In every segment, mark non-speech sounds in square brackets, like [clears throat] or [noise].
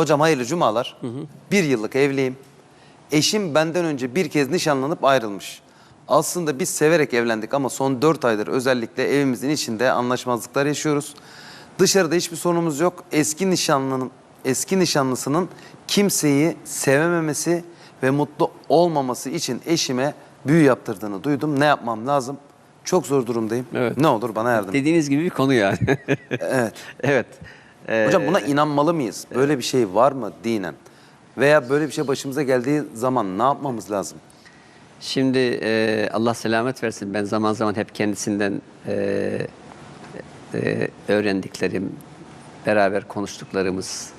Hocam hayırlı cumalar. Bir yıllık evliyim. Eşim benden önce bir kez nişanlanıp ayrılmış. Aslında biz severek evlendik ama son dört aydır özellikle evimizin içinde anlaşmazlıklar yaşıyoruz. Dışarıda hiçbir sorunumuz yok. Eski nişanlının eski nişanlısının kimseyi sevememesi ve mutlu olmaması için eşime büyü yaptırdığını duydum. Ne yapmam lazım? Çok zor durumdayım. Evet. Ne olur bana yardım. Dediğiniz gibi bir konu yani. Evet. [laughs] evet. Ee, Hocam buna inanmalı mıyız? Böyle bir şey var mı dinen? Veya böyle bir şey başımıza geldiği zaman ne yapmamız lazım? Şimdi e, Allah selamet versin. Ben zaman zaman hep kendisinden e, e, öğrendiklerim, beraber konuştuklarımız,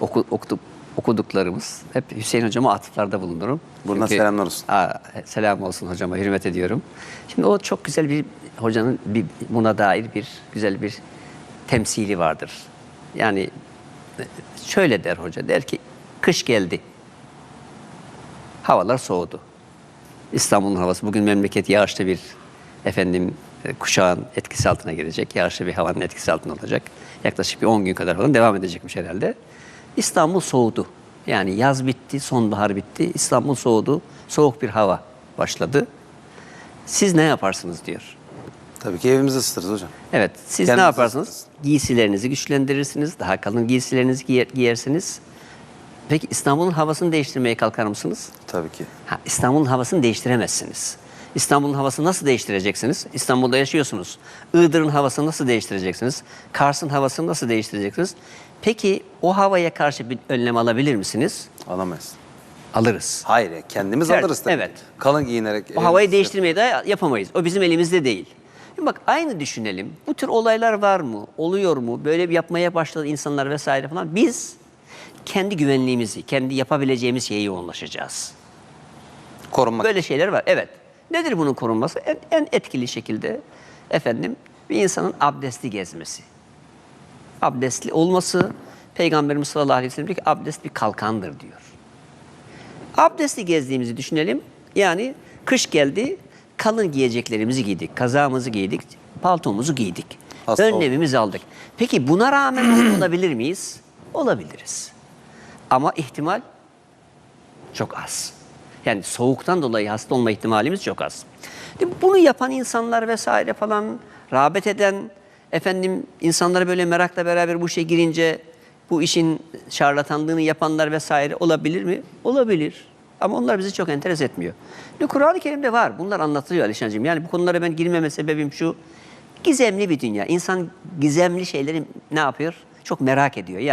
oku, okuduk, okuduklarımız hep Hüseyin hocama atıflarda bulunurum. Buradan selamlar olsun. Aa, selam olsun hocama, hürmet ediyorum. Şimdi o çok güzel bir, hocanın bir, buna dair bir güzel bir temsili vardır. Yani e, şöyle der hoca, der ki kış geldi, havalar soğudu. İstanbul'un havası bugün memleket yağışlı bir efendim e, kuşağın etkisi altına girecek. Yağışlı bir havanın etkisi altında olacak. Yaklaşık bir 10 gün kadar falan devam edecekmiş herhalde. İstanbul soğudu. Yani yaz bitti, sonbahar bitti. İstanbul soğudu. Soğuk bir hava başladı. Siz ne yaparsınız diyor. Tabii ki evimizi ısıtırız hocam. Evet, siz Kendinizi ne yaparsınız? ısıtırız. Giysilerinizi güçlendirirsiniz, daha kalın giysilerinizi giyer, giyersiniz. Peki İstanbul'un havasını değiştirmeye kalkar mısınız? Tabii ki. Ha, İstanbul'un havasını değiştiremezsiniz. İstanbul'un havasını nasıl değiştireceksiniz? İstanbul'da yaşıyorsunuz. Iğdır'ın havasını nasıl değiştireceksiniz? Kars'ın havasını nasıl değiştireceksiniz? Peki o havaya karşı bir önlem alabilir misiniz? Alamayız. Alırız. Hayır kendimiz Evet, alırız tabii. evet. Kalın giyinerek. O havayı değiştirmeyi de yapamayız. O bizim elimizde değil. Şimdi bak aynı düşünelim. Bu tür olaylar var mı? Oluyor mu? Böyle bir yapmaya başladı insanlar vesaire falan. Biz kendi güvenliğimizi, kendi yapabileceğimiz şeye yoğunlaşacağız. Korunmak. Böyle şeyler var. Evet. Nedir bunun korunması? En, en etkili şekilde efendim bir insanın abdestli gezmesi. Abdestli olması Peygamberimiz sallallahu aleyhi ve sellem diyor ki abdest bir kalkandır diyor. Abdestli gezdiğimizi düşünelim. Yani kış geldi, kalın giyeceklerimizi giydik, kazağımızı giydik, paltomuzu giydik. Hasta Önlemimizi aldık. Peki buna rağmen hasta [clears throat] olabilir miyiz? Olabiliriz. Ama ihtimal çok az. Yani soğuktan dolayı hasta olma ihtimalimiz çok az. Şimdi Bunu yapan insanlar vesaire falan rağbet eden efendim insanlara böyle merakla beraber bu işe girince bu işin şarlatanlığını yapanlar vesaire olabilir mi? Olabilir. Ama onlar bizi çok enteres etmiyor. Şimdi Kur'an-ı Kerim'de var. Bunlar anlatılıyor Alişancığım. Yani bu konulara ben girmeme sebebim şu. Gizemli bir dünya. İnsan gizemli şeyleri ne yapıyor? Çok merak ediyor. Yani